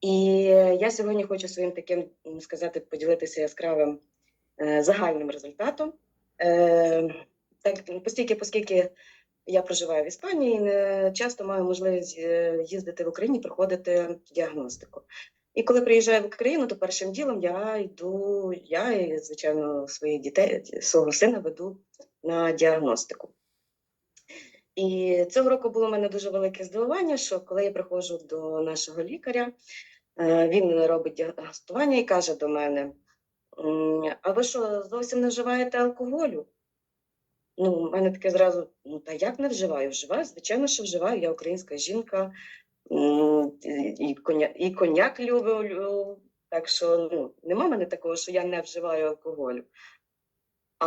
І я сьогодні хочу своїм таким сказати, поділитися яскравим е, загальним результатом. Е, так, постільки, оскільки я проживаю в Іспанії, не часто маю можливість е, їздити в Україні, проходити діагностику. І коли приїжджаю в Україну, то першим ділом я йду, я і, звичайно, своїх дітей, свого сина веду на діагностику. І цього року було в мене дуже велике здивування, що коли я приходжу до нашого лікаря, е, він робить діагностування і каже до мене: А ви що, зовсім не вживаєте алкоголю? Ну, у мене таке зразу: ну та як не вживаю? Вживаю, звичайно, що вживаю. Я українська жінка, і, коня, і коньяк люблю. Так що ну, нема мене такого, що я не вживаю алкоголю. А,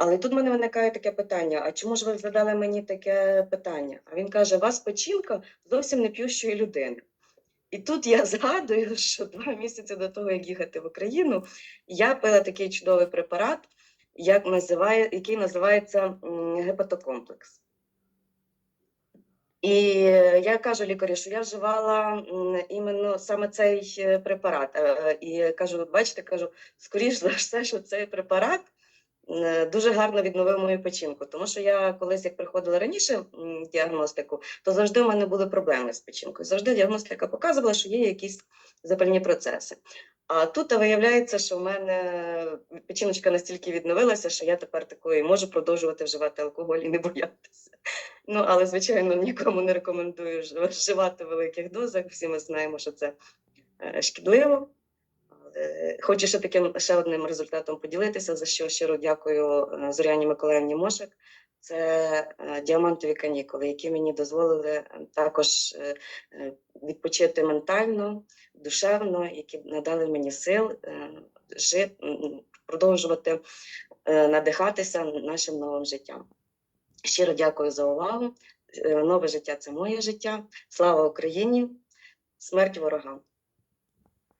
але тут в мене виникає таке питання: а чому ж ви задали мені таке питання? А він каже: вас печінка зовсім не п'ющої людини. І тут я згадую, що два місяці до того, як їхати в Україну, я пила такий чудовий препарат, як називає, який називається гепатокомплекс. І я кажу лікарю, що я вживала іменно саме цей е, препарат. Е, І кажу, бачите, кажу, скоріш за все, що цей препарат дуже гарно відновив мою печінку. Тому що я колись, як приходила раніше діагностику, то завжди в мене були проблеми з печінкою. Завжди діагностика показувала, що є якісь запальні процеси. А тут виявляється, що в мене печіночка настільки відновилася, що я тепер такої можу продовжувати вживати алкоголь і не боятися. Ну, але, звичайно, нікому не рекомендую вживати в великих дозах. Всі ми знаємо, що це е, шкідливо. Але Хочу ще таким ще одним результатом поділитися, за що щиро дякую е, Зоряні Миколаївні Мошик. Це е, діамантові канікули, які мені дозволили е, також е, е, відпочити ментально, душевно, які надали мені сил е, жити, продовжувати е, надихатися нашим новим життям. Щиро дякую за увагу. Е, Нове життя це моє життя. Слава Україні! Смерть ворогам!